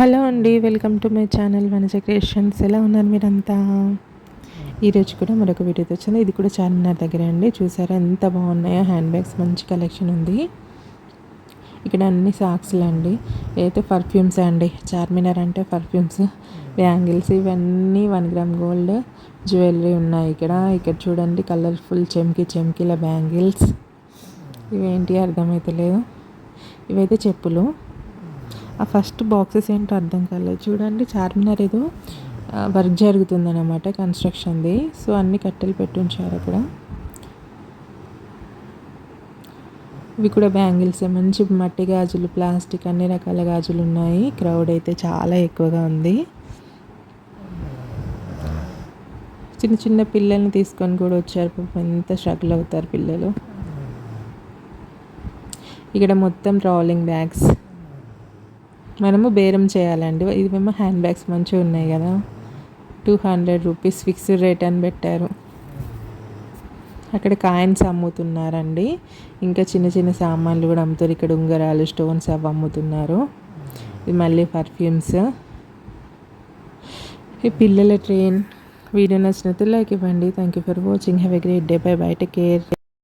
Hello అండి welcome to my channel Vanaja creations. ఎలా ఉన్నారు మీరంతా? ఈరోజు కూడా మరొక వీడియోతో వచ్చింది. ఇది కూడా చార్మినార్ దగ్గర అండి. చూసారా ఎంత బాగున్నాయో. హ్యాండ్ బ్యాగ్స్ మంచి కలెక్షన్ ఉంది. ఇక్కడ అన్ని సాక్స్లు అండి. అయితే పర్ఫ్యూమ్స్ అండి చార్మినార్ అంటే పర్ఫ్యూమ్స్ బ్యాంగిల్స్ ఇవన్నీ వన్ గ్రామ్ గోల్డ్ జ్యువెలరీ ఉన్నాయి ఇక్కడ. ఇక్కడ చూడండి కలర్ఫుల్ చెమ్కి చెమ్కిల బ్యాంగిల్స్. ఇవేంటి అర్థమైతలేదు. ఇవైతే చెప్పులు. ఆ ఫస్ట్ బాక్సెస్ ఏంటో అర్థం కాలేదు. చూడండి చార్మినార్ ఏదో వర్క్ జరుగుతుందన్నమాట కన్స్ట్రక్షన్ది. సో అన్ని కట్టెలు పెట్టి ఉంచారు అక్కడ. ఇవి కూడా బ్యాంగిల్స్. మంచి మట్టి గాజులు ప్లాస్టిక్ అన్ని రకాల గాజులు ఉన్నాయి. క్రౌడ్ అయితే చాలా ఎక్కువగా ఉంది. చిన్న చిన్న పిల్లల్ని తీసుకొని కూడా వచ్చారు. ఎంత స్ట్రగుల్ అవుతారు పిల్లలు. ఇక్కడ మొత్తం ట్రావెలింగ్ బ్యాగ్స్. మనము బేరం చేయాలండి. ఇది మేము హ్యాండ్ బ్యాగ్స్ మంచిగా ఉన్నాయి కదా. Two hundred rupees fixed rate అని పెట్టారు. అక్కడ కాయిన్స్ అమ్ముతున్నారండి. ఇంకా చిన్న చిన్న సామాన్లు కూడా అమ్ముతారు. ఇక్కడ ఉంగరాలు స్టోన్స్ అవి అమ్ముతున్నారు. ఇది మళ్ళీ పర్ఫ్యూమ్స్. ఈ పిల్లల ట్రైన్. వీడియో నచ్చినట్టు లైక్ ఇవ్వండి. Thank you for watching have a great day bye bye take care